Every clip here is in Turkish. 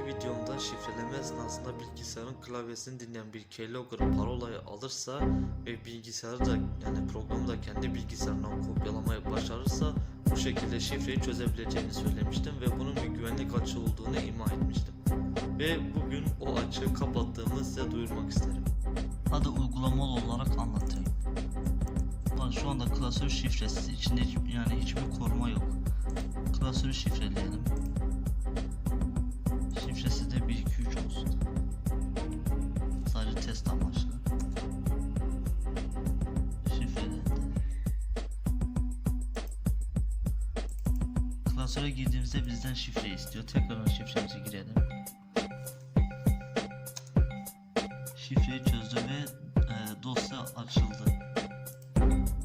önceki videomda şifreleme esnasında bilgisayarın klavyesini dinleyen bir keylogger parolayı alırsa ve bilgisayarı da yani programı da kendi bilgisayarından kopyalamayı başarırsa bu şekilde şifreyi çözebileceğini söylemiştim ve bunun bir güvenlik açığı olduğunu ima etmiştim. Ve bugün o açığı kapattığımı size duyurmak isterim. Hadi uygulamalı olarak anlatayım. Bak şu anda klasör şifresi içinde yani hiçbir koruma yok. Klasörü şifreleyelim. Klasöre girdiğimizde bizden şifre istiyor. Tekrar şifremizi girelim. Şifreyi çözdü ve e, dosya açıldı.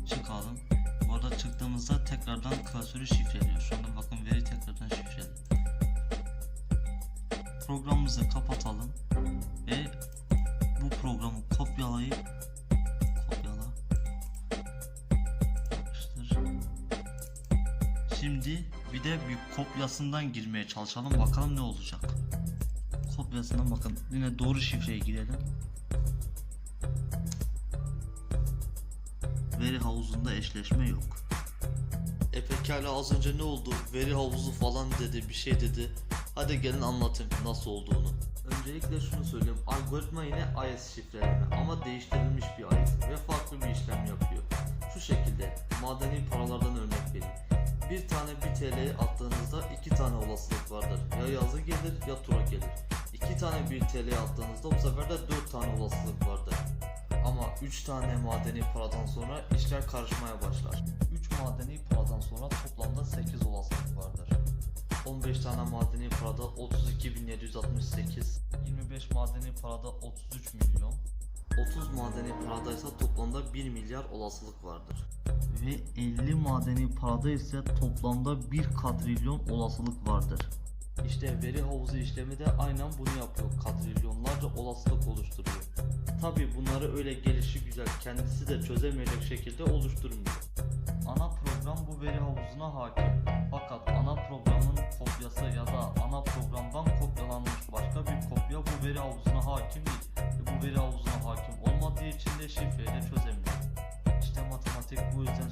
Çıkalım. Bu arada çıktığımızda tekrardan klasörü şifreliyor. Şu anda bakın veri tekrardan şifreli. Programımızı kapatalım ve bu programı kopyalayıp kopyala. Şimdi bir de bir kopyasından girmeye çalışalım bakalım ne olacak. Kopyasından bakın yine doğru şifreye girelim. Veri havuzunda eşleşme yok. E pekala az önce ne oldu? Veri havuzu falan dedi, bir şey dedi. Hadi gelin anlatayım nasıl olduğunu. Öncelikle şunu söyleyeyim. Algoritma yine AES şifreleme ama değiştirilmiş bir AES ve farklı bir işlem yapıyor. Şu şekilde madeni vereyim. Bir tane 1 TL'yi attığınızda iki tane olasılık vardır. Ya yazı gelir ya tura gelir. İki tane 1 TL'yi attığınızda bu sefer de 4 tane olasılık vardır. Ama 3 tane madeni paradan sonra işler karışmaya başlar. 3 madeni paradan sonra toplamda 8 olasılık vardır. 15 tane madeni parada 32.768 25 madeni parada 33 milyon 30 madeni paradaysa toplamda 1 milyar olasılık vardır. Ve 50 madeni parada ise toplamda 1 katrilyon olasılık vardır. İşte veri havuzu işlemi de aynen bunu yapıyor. Katrilyonlarca olasılık oluşturuyor. Tabi bunları öyle gelişi güzel kendisi de çözemeyecek şekilde oluşturmuyor. Ana program bu veri havuzuna hakim. Fakat ana programın kopyası ya da ana programdan kopyalanmış başka bir kopya bu veri havuzuna hakim değil. Veri havuzuna hakim olmadığı için de şifreyi çözemiyor. İşte matematik bu yüzden